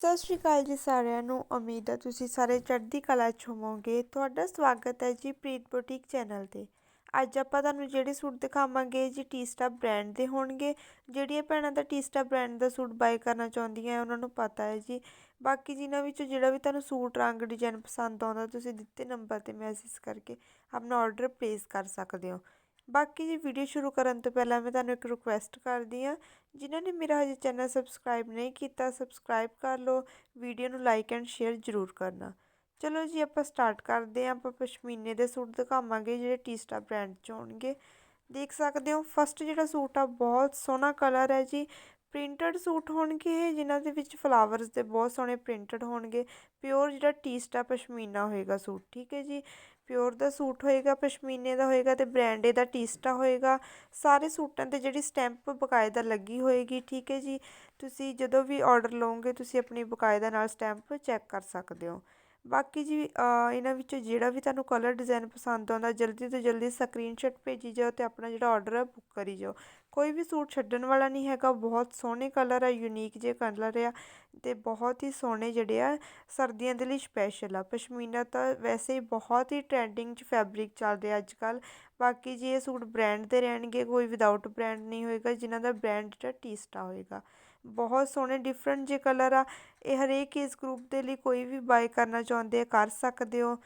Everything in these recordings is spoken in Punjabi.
ਸਤਿ ਸ਼੍ਰੀ ਅਕਾਲ ਜੀ ਸਾਰਿਆਂ ਨੂੰ। ਉਮੀਦ ਹੈ ਤੁਸੀਂ ਸਾਰੇ ਚੜ੍ਹਦੀ ਕਲਾ 'ਚ ਹੋਵੋਗੇ। ਤੁਹਾਡਾ ਸਵਾਗਤ ਹੈ ਜੀ ਪ੍ਰੀਤ ਬੁਟੀਕ ਚੈਨਲ ਤੇ। ਅੱਜ ਆਪਾਂ ਤੁਹਾਨੂੰ ਜਿਹੜੇ ਸੂਟ ਦਿਖਾਵਾਂਗੇ ਜੀ ਟੀਸਟਾ ਬ੍ਰਾਂਡ ਦੇ ਹੋਣਗੇ। ਜਿਹੜੀਆਂ ਭੈਣਾਂ ਦਾ ਟੀਸਟਾ ਬ੍ਰਾਂਡ ਦਾ ਸੂਟ ਬਾਈ ਕਰਨਾ ਚਾਹੁੰਦੀਆਂ ਉਹਨਾਂ ਨੂੰ ਪਤਾ ਹੈ ਜੀ। ਬਾਕੀ ਜਿਨ੍ਹਾਂ ਵਿੱਚੋਂ ਜਿਹੜਾ ਵੀ ਤੁਹਾਨੂੰ ਸੂਟ, ਰੰਗ, ਡਿਜ਼ਾਈਨ ਪਸੰਦ ਆਉਂਦਾ, ਤੁਸੀਂ ਦਿੱਤੇ ਨੰਬਰ ਤੇ ਮੈਸੇਜ ਕਰਕੇ ਆਪਣਾ ਆਰਡਰ ਪਲੇਸ ਕਰ ਸਕਦੇ ਹੋ। ਬਾਕੀ ਜੀ ਵੀਡੀਓ ਸ਼ੁਰੂ ਕਰਨ ਤੋਂ ਪਹਿਲਾਂ ਮੈਂ ਤੁਹਾਨੂੰ ਇੱਕ ਰਿਕੁਐਸਟ ਕਰਦੀ ਆ ਜਿਨ੍ਹਾਂ ਨੇ ਮੇਰਾ ਹਜੇ ਚੈਨਲ ਸਬਸਕ੍ਰਾਈਬ ਨਹੀਂ ਕੀਤਾ ਸਬਸਕ੍ਰਾਈਬ ਕਰ ਲਓ ਵੀਡੀਓ ਨੂੰ ਲਾਈਕ ਐਂਡ ਸ਼ੇਅਰ ਜ਼ਰੂਰ ਕਰਨਾ। ਚਲੋ ਜੀ, ਆਪਾਂ ਸਟਾਰਟ ਕਰਦੇ ਆਂ ਆਪਾਂ ਪਸ਼ਮੀਨੇ ਦੇ ਸੂਟ ਦਿਖਾਵਾਂਗੇ, ਜਿਹੜੇ ਟੀਸਟਾ ਬ੍ਰਾਂਡ ਚ ਹੋਣਗੇ। ਦੇਖ ਸਕਦੇ ਹੋ ਫਸਟ ਜਿਹੜਾ ਸੂਟ ਆ, ਬਹੁਤ ਸੋਹਣਾ ਕਲਰ ਹੈ ਜੀ। ਪ੍ਰਿੰਟਡ ਸੂਟ ਹੋਣਗੇ ਇਹ, ਜਿਨ੍ਹਾਂ ਦੇ ਵਿੱਚ ਫਲਾਵਰਸ ਦੇ ਬਹੁਤ ਸੋਹਣੇ ਪ੍ਰਿੰਟਡ ਹੋਣਗੇ। ਪਿਓਰ ਜਿਹੜਾ ਟੀਸਟਾ ਪਸ਼ਮੀਨਾ ਹੋਏਗਾ ਸੂਟ, ਠੀਕ ਹੈ ਜੀ? ਪਿਓਰ ਦਾ ਸੂਟ ਹੋਏਗਾ, ਪਸ਼ਮੀਨੇ ਦਾ ਹੋਏਗਾ ਤੇ ਬ੍ਰਾਂਡੇ ਦਾ, ਟੀਸਟਾ ਹੋਏਗਾ। ਸਾਰੇ ਸੂਟਾਂ ਤੇ ਜਿਹੜੀ ਸਟੈਂਪ ਬਕਾਇਦਾ ਲੱਗੀ ਹੋਏਗੀ, ਠੀਕ ਹੈ ਜੀ। ਤੁਸੀਂ ਜਦੋਂ ਵੀ ਆਰਡਰ ਲਓਗੇ, ਤੁਸੀਂ ਆਪਣੀ ਬਕਾਇਦਾ ਨਾਲ ਸਟੈਂਪ ਚੈੱਕ ਕਰ ਸਕਦੇ ਹੋ। ਬਾਕੀ ਜੀ ਇਹਨਾਂ ਵਿੱਚੋਂ ਜਿਹੜਾ ਵੀ ਤੁਹਾਨੂੰ ਕਲਰ ਡਿਜ਼ਾਈਨ ਪਸੰਦ ਆਉਂਦਾ, ਜਲਦੀ ਤੋਂ ਜਲਦੀ ਸਕਰੀਨਸ਼ਾਟ ਭੇਜੀ ਜਾਓ ਤੇ ਆਪਣਾ ਜਿਹੜਾ ਆਰਡਰ ਹੈ ਬੁੱਕ ਕਰੀ ਜਾਓ। ਕੋਈ ਵੀ ਸੂਟ ਛੱਡਣ ਵਾਲਾ ਨਹੀਂ ਹੈਗਾ, ਬਹੁਤ ਸੋਹਣੇ ਕਲਰ ਆ ਯੂਨੀਕ ਜੇ ਕਲਰ ਆ ਤੇ ਬਹੁਤ ਹੀ ਸੋਹਣੇ ਜਿਹੜੇ ਆ, ਸਰਦੀਆਂ ਦੇ ਲਈ ਸਪੈਸ਼ਲ ਆ। ਪਸ਼ਮੀਨਾ ਤਾਂ ਵੈਸੇ ਹੀ ਬਹੁਤ ਹੀ ਟ੍ਰੈਂਡਿੰਗ 'ਚ ਫੈਬਰਿਕ ਚੱਲ ਰਿਹਾ ਅੱਜ ਕੱਲ ਬਾਕੀ ਜੀ, ਇਹ ਸੂਟ ਬ੍ਰਾਂਡ ਦੇ ਰਹਿਣਗੇ, ਕੋਈ ਵਿਦਆਊਟ ਬ੍ਰਾਂਡ ਨਹੀਂ ਹੋਏਗਾ, ਜਿਨ੍ਹਾਂ ਦਾ ਬ੍ਰਾਂਡ ਜਿਹੜਾ ਟੀਸਟਾ ਹੋਏਗਾ। ਬਹੁਤ ਸੋਹਣੇ ਡਿਫਰੈਂਟ ਜੇ ਕਲਰ ਆ, ਇਹ ਹਰੇਕ ਇਸ ਗਰੁੱਪ ਦੇ ਲਈ ਕੋਈ ਵੀ ਬਾਏ ਕਰਨਾ ਚਾਹੁੰਦੇ ਆ, ਕਰ ਸਕਦੇ ਹੋ।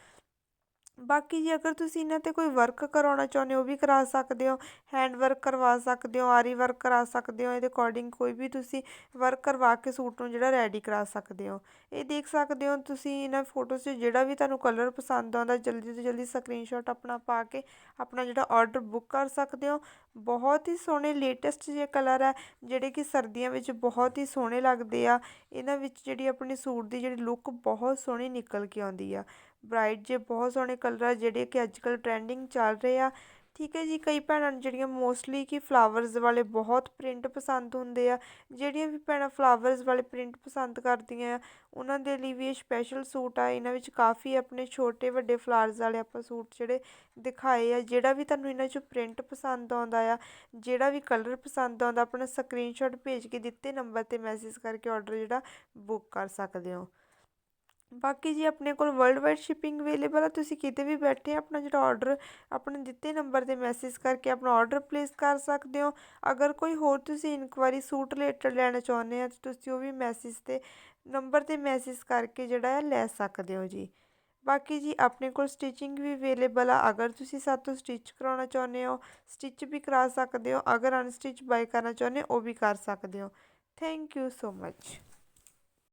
ਬਾਕੀ ਜੀ, ਅਗਰ ਤੁਸੀਂ ਇਹਨਾਂ ਤੇ ਕੋਈ ਵਰਕ ਕਰਾਉਣਾ ਚਾਹੁੰਦੇ ਹੋ, ਉਹ ਵੀ ਕਰਾ ਸਕਦੇ ਹੋ ਹੈਂਡ ਵਰਕ ਕਰਵਾ ਸਕਦੇ ਹੋ, ਆਰੀ ਵਰਕ ਕਰਾ ਸਕਦੇ ਹੋ, ਇਹਦੇ ਅਕੋਰਡਿੰਗ ਕੋਈ ਵੀ ਤੁਸੀਂ ਵਰਕ ਕਰਵਾ ਕੇ ਸੂਟ ਨੂੰ ਜਿਹੜਾ ਰੈਡੀ ਕਰਾ ਸਕਦੇ ਹੋ। ਇਹ ਦੇਖ ਸਕਦੇ ਹੋ, ਤੁਸੀਂ ਇਹਨਾਂ ਫੋਟੋਜ਼ 'ਚ ਜਿਹੜਾ ਵੀ ਤੁਹਾਨੂੰ ਕਲਰ ਪਸੰਦ ਆਉਂਦਾ, ਜਲਦੀ ਤੋਂ ਜਲਦੀ ਸਕਰੀਨਸ਼ਾਟ ਆਪਣਾ ਪਾ ਕੇ ਆਪਣਾ ਜਿਹੜਾ ਆਰਡਰ ਬੁੱਕ ਕਰ ਸਕਦੇ ਹੋ। ਬਹੁਤ ਹੀ ਸੋਹਣੇ ਲੇਟੈਸਟ ਜੇ ਕਲਰ ਹੈ ਜਿਹੜੇ ਕਿ ਸਰਦੀਆਂ ਵਿੱਚ ਬਹੁਤ ਹੀ ਸੋਹਣੇ ਲੱਗਦੇ ਆ। ਇਹਨਾਂ ਵਿੱਚ ਜਿਹੜੀ ਆਪਣੀ ਸੂਟ ਦੀ ਜਿਹੜੀ ਲੁੱਕ ਬਹੁਤ ਸੋਹਣੀ ਨਿਕਲ ਕੇ ਆਉਂਦੀ ਆ। ਬ੍ਰਾਈਟ ਜੇ, ਬਹੁਤ ਸੋਹਣੇ ਕਲਰ ਆ ਜਿਹੜੇ ਕਿ ਅੱਜ ਕੱਲ ਟ੍ਰੈਂਡਿੰਗ ਚੱਲ ਰਹੇ ਆ। ਠੀਕ ਹੈ ਜੀ, ਕਈ ਭੈਣਾਂ ਨੂੰ ਜਿਹੜੀਆਂ ਮੋਸਟਲੀ ਕਿ ਫਲਾਵਰਸ ਵਾਲੇ ਬਹੁਤ ਪ੍ਰਿੰਟ ਪਸੰਦ ਹੁੰਦੇ ਆ। ਜਿਹੜੀਆਂ ਵੀ ਭੈਣਾਂ ਫਲਾਵਰਸ ਵਾਲੇ ਪ੍ਰਿੰਟ ਪਸੰਦ ਕਰਦੀਆਂ ਆ, ਉਹਨਾਂ ਦੇ ਲਈ ਵੀ ਇਹ ਸਪੈਸ਼ਲ ਸੂਟ ਆ। ਇਹਨਾਂ ਵਿੱਚ ਕਾਫੀ ਆਪਣੇ ਛੋਟੇ ਵੱਡੇ ਫਲਾਵਰਸ ਵਾਲੇ ਆਪਾਂ ਸੂਟ ਜਿਹੜੇ ਦਿਖਾਏ ਆ, ਜਿਹੜਾ ਵੀ ਤੁਹਾਨੂੰ ਇਹਨਾਂ 'ਚੋਂ ਪ੍ਰਿੰਟ ਪਸੰਦ ਆਉਂਦਾ ਆ, ਜਿਹੜਾ ਵੀ ਕਲਰ ਪਸੰਦ ਆਉਂਦਾ, ਆਪਣਾ ਸਕਰੀਨਸ਼ਾਟ ਭੇਜ ਕੇ ਦਿੱਤੇ ਨੰਬਰ ਤੇ ਮੈਸੇਜ ਕਰਕੇ ਆਰਡਰ ਜਿਹੜਾ ਬੁੱਕ ਕਰ ਸਕਦੇ ਹੋ। ਬਾਕੀ ਜੀ ਆਪਣੇ ਕੋਲ ਵਰਲਡ ਵਾਈਡ ਸ਼ਿਪਿੰਗ ਅਵੇਲੇਬਲ ਆ, ਤੁਸੀਂ ਕਿਤੇ ਵੀ ਬੈਠੇ ਆਪਣਾ ਜਿਹੜਾ ਆਰਡਰ ਆਪਣੇ ਦਿੱਤੇ ਨੰਬਰ ਤੇ ਮੈਸੇਜ ਕਰਕੇ ਆਪਣਾ ਆਰਡਰ ਪਲੇਸ ਕਰ ਸਕਦੇ ਹੋ। ਅਗਰ ਕੋਈ ਹੋਰ ਤੁਸੀਂ ਇਨਕੁਆਰੀ ਸੂਟ ਰਿਲੇਟਡ ਲੈਣਾ ਚਾਹੁੰਦੇ ਆ ਤੁਸੀਂ ਉਹ ਵੀ ਮੈਸੇਜ ਤੇ ਨੰਬਰ ਤੇ ਮੈਸੇਜ ਕਰਕੇ ਜਿਹੜਾ ਹੈ ਲੈ ਸਕਦੇ ਹੋ ਜੀ। ਬਾਕੀ ਜੀ ਆਪਣੇ ਕੋਲ ਸਟਿਚਿੰਗ ਵੀ ਅਵੇਲੇਬਲ ਆ, ਅਗਰ ਤੁਸੀਂ ਸਾਤੋਂ ਸਟਿਚ ਕਰਾਉਣਾ ਚਾਹੁੰਦੇ ਹੋ ਸਟਿਚ ਵੀ ਕਰਾ ਸਕਦੇ ਹੋ, ਅਗਰ ਅਨਸਟਿਚ ਬਾਈ ਕਰਨਾ ਚਾਹੁੰਦੇ ਹੋ, ਉਹ ਵੀ ਕਰ ਸਕਦੇ ਹੋ। Thank you so much